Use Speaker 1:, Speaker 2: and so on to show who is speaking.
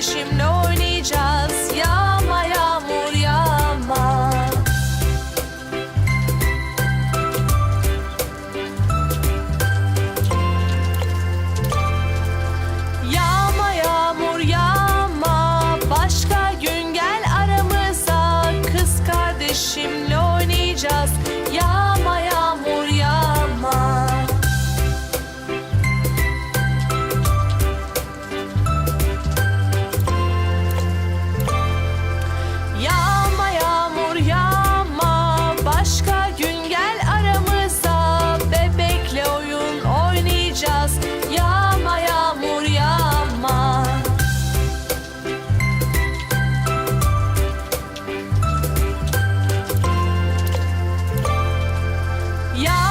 Speaker 1: kardeşimle oynayacağız. Yağma yağmur yağma. Yağma yağmur yağma. Başka gün gel aramıza. Kız kardeşimle oynayacağız. Yeah.